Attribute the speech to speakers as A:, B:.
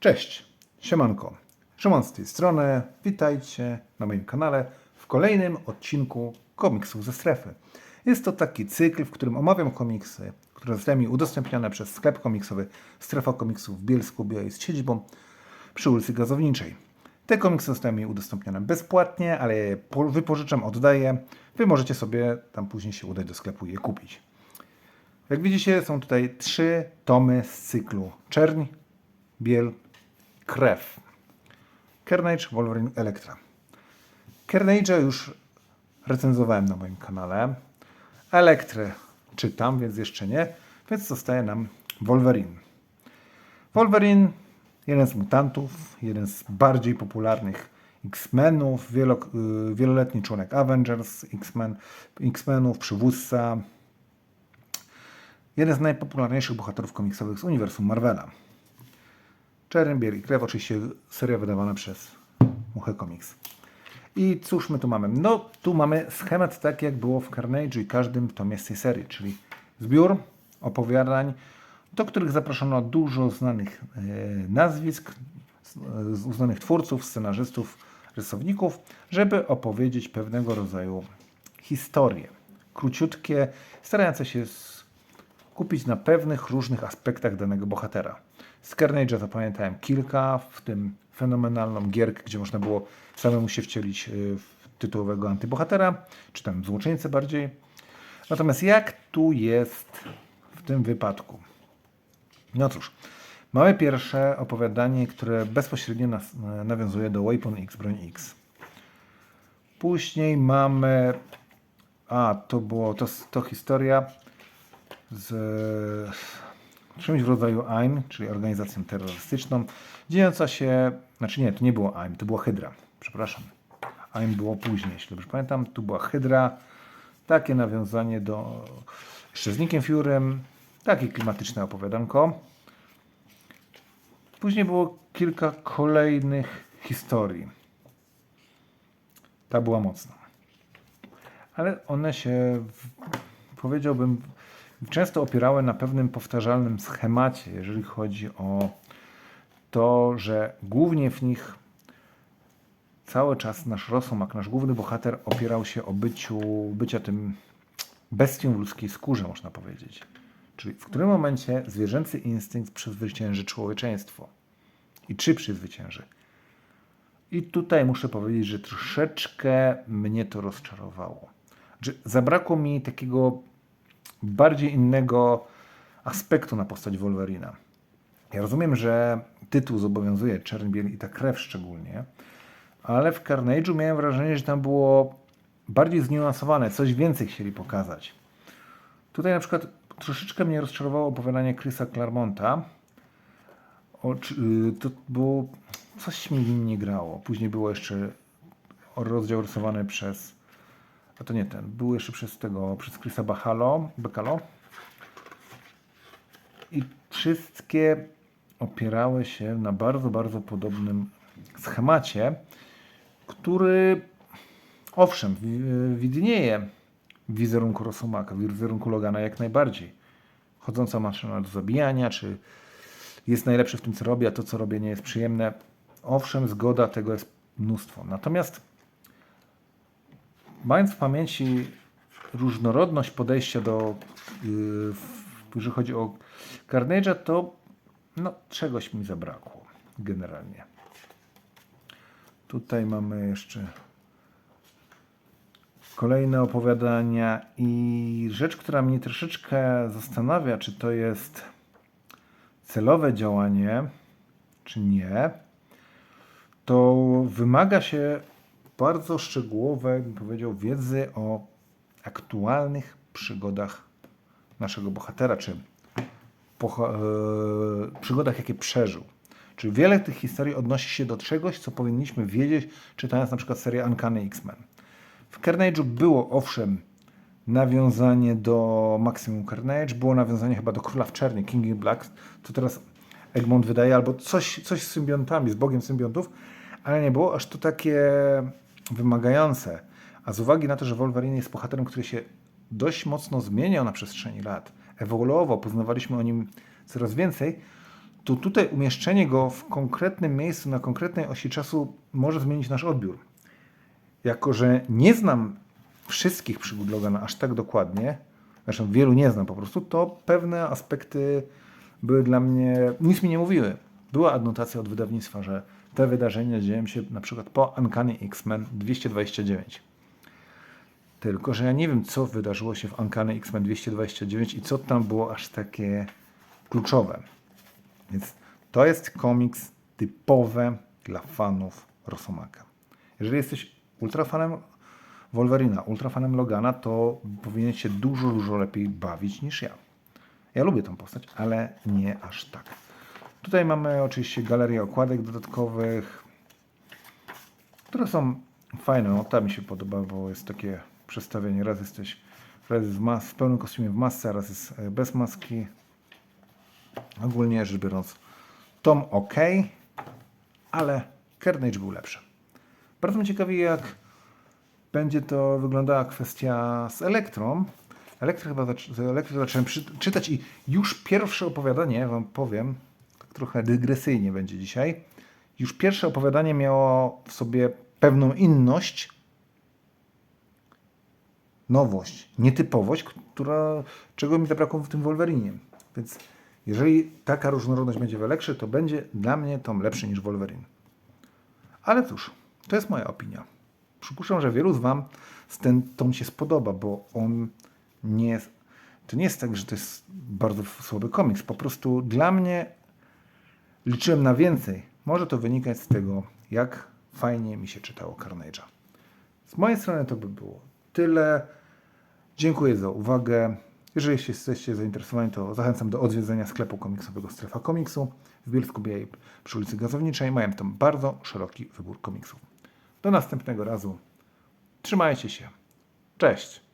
A: Cześć, siemanko. Szymon z tej strony. Witajcie na moim kanale w kolejnym odcinku komiksów ze strefy. Jest to taki cykl, w którym omawiam komiksy, które zostały mi udostępnione przez sklep komiksowy Strefa Komiksów w Bielsku Białej z siedzibą przy ulicy Gazowniczej. Te komiksy zostały mi udostępnione bezpłatnie, ale je po- wypożyczam, oddaję. Wy możecie sobie tam później się udać do sklepu i je kupić. Jak widzicie, są tutaj trzy tomy z cyklu Czerń, Biel, Krew. Carnage, Wolverine, Elektra. Carnage'a już recenzowałem na moim kanale. Elektrę czytam, więc jeszcze nie. Więc zostaje nam Wolverine. Wolverine, jeden z mutantów, jeden z bardziej popularnych X-Menów, y, wieloletni członek Avengers, X-Men, X-Menów, przywódca, jeden z najpopularniejszych bohaterów komiksowych z uniwersum Marvela. Czerń, i Krew, oczywiście seria wydawana przez Muchę Comics. I cóż my tu mamy? No, tu mamy schemat tak, jak było w Carnage i każdym tomie z tej serii, czyli zbiór opowiadań, do których zaproszono dużo znanych e, nazwisk, z, uznanych twórców, scenarzystów, rysowników, żeby opowiedzieć pewnego rodzaju historie. Króciutkie, starające się skupić na pewnych różnych aspektach danego bohatera. Z Carnage'a zapamiętałem kilka, w tym fenomenalną gierkę, gdzie można było samemu się wcielić y, w tytułowego antybohatera, czy tam złoczyńcę bardziej. Natomiast jak tu jest w tym wypadku? No cóż, mamy pierwsze opowiadanie, które bezpośrednio nas, nawiązuje do Weapon X, broń X. Później mamy. A, to było. To, to historia z czymś w rodzaju AIM, czyli organizacją terrorystyczną, dziejąca się. Znaczy nie, to nie było AIM, to była Hydra. Przepraszam. AIM było później, jeśli dobrze pamiętam. Tu była Hydra. Takie nawiązanie do. Jeszcze z Nickiem Furym. Takie klimatyczne opowiadanko. Później było kilka kolejnych historii. Ta była mocna. Ale one się, powiedziałbym, często opierały na pewnym powtarzalnym schemacie, jeżeli chodzi o to, że głównie w nich cały czas nasz Rosomak, nasz główny bohater opierał się o byciu, bycia tym bestią w ludzkiej skórze, można powiedzieć. Czyli w którym momencie zwierzęcy instynkt przezwycięży człowieczeństwo. I czy przezwycięży? I tutaj muszę powiedzieć, że troszeczkę mnie to rozczarowało. Że zabrakło mi takiego bardziej innego aspektu na postać Wolverina. Ja rozumiem, że tytuł zobowiązuje Czerń i ta krew szczególnie, ale w Carnage'u miałem wrażenie, że tam było bardziej zniuansowane, coś więcej chcieli pokazać. Tutaj na przykład troszeczkę mnie rozczarowało opowiadanie Chrisa czy- y, to było. Coś mi nie grało. Później było jeszcze rozdział rysowany przez. A to nie ten. Był jeszcze przez tego, przez Chrisa Bachalo, Bacalo. I wszystkie opierały się na bardzo, bardzo podobnym schemacie, który owszem, wi- widnieje w wizerunku Rosomaka, w wizerunku Logana jak najbardziej. Chodząca maszyna do zabijania, czy jest najlepszy w tym, co robi, a to, co robię, nie jest przyjemne. Owszem, zgoda, tego jest mnóstwo. Natomiast mając w pamięci różnorodność podejścia do, yy, jeżeli chodzi o Carnage'a, to no, czegoś mi zabrakło generalnie. Tutaj mamy jeszcze kolejne opowiadania i rzecz, która mnie troszeczkę zastanawia, czy to jest celowe działanie, czy nie, to wymaga się bardzo szczegółowej, bym powiedział, wiedzy o aktualnych przygodach naszego bohatera, czy e, przygodach, jakie przeżył. Czyli wiele tych historii odnosi się do czegoś, co powinniśmy wiedzieć, czytając na przykład serię Uncanny X-Men. W Carnage'u było owszem nawiązanie do Maximum Carnage, było nawiązanie chyba do Króla w Czerni, King in Black, to teraz Egmont wydaje, albo coś, coś z symbiontami, z Bogiem symbiontów, ale nie było aż to takie wymagające. A z uwagi na to, że Wolverine jest bohaterem, który się dość mocno zmieniał na przestrzeni lat, ewoluował, poznawaliśmy o nim coraz więcej, to tutaj umieszczenie go w konkretnym miejscu, na konkretnej osi czasu może zmienić nasz odbiór. Jako, że nie znam wszystkich przygód Logana aż tak dokładnie, zresztą wielu nie znam po prostu, to pewne aspekty były dla mnie, nic mi nie mówiły. Była adnotacja od wydawnictwa, że te wydarzenia dzieją się na przykład po Uncanny X-Men 229. Tylko, że ja nie wiem, co wydarzyło się w Uncanny X-Men 229 i co tam było aż takie kluczowe. Więc to jest komiks typowe dla fanów Rosomaka. Jeżeli jesteś ultrafanem Wolverina, ultrafanem Logana, to powinien się dużo, dużo lepiej bawić niż ja. Ja lubię tą postać, ale nie aż tak. Tutaj mamy oczywiście galerię okładek dodatkowych, które są fajne. No, ta mi się podoba, bo jest takie przestawienie. Raz jesteś raz jest w, mas- w pełnym kostiumie w masce, a raz jest e, bez maski. Ogólnie rzecz biorąc, tom ok, ale Carnage był lepszy. Bardzo mnie ciekawi, jak będzie to wyglądała kwestia z Elektrą. Elektrę chyba Elektrą zacząłem czytać i już pierwsze opowiadanie, wam powiem, trochę dygresyjnie będzie dzisiaj, już pierwsze opowiadanie miało w sobie pewną inność, nowość, nietypowość, która, czego mi zabrakło w tym Wolverinie. Więc jeżeli taka różnorodność będzie w to będzie dla mnie tom lepszy niż Wolverine. Ale cóż, to jest moja opinia. Przypuszczam, że wielu z Wam z ten tom się spodoba, bo on nie. To nie jest tak, że to jest bardzo słaby komiks. Po prostu dla mnie liczyłem na więcej. Może to wynikać z tego, jak fajnie mi się czytało Carnage'a. Z mojej strony to by było tyle. Dziękuję za uwagę. Jeżeli jesteście zainteresowani, to zachęcam do odwiedzenia sklepu komiksowego Strefa Komiksu w Bielsku Białej przy ulicy Gazowniczej. Mają tam bardzo szeroki wybór komiksów. Do następnego razu. Trzymajcie się. Cześć.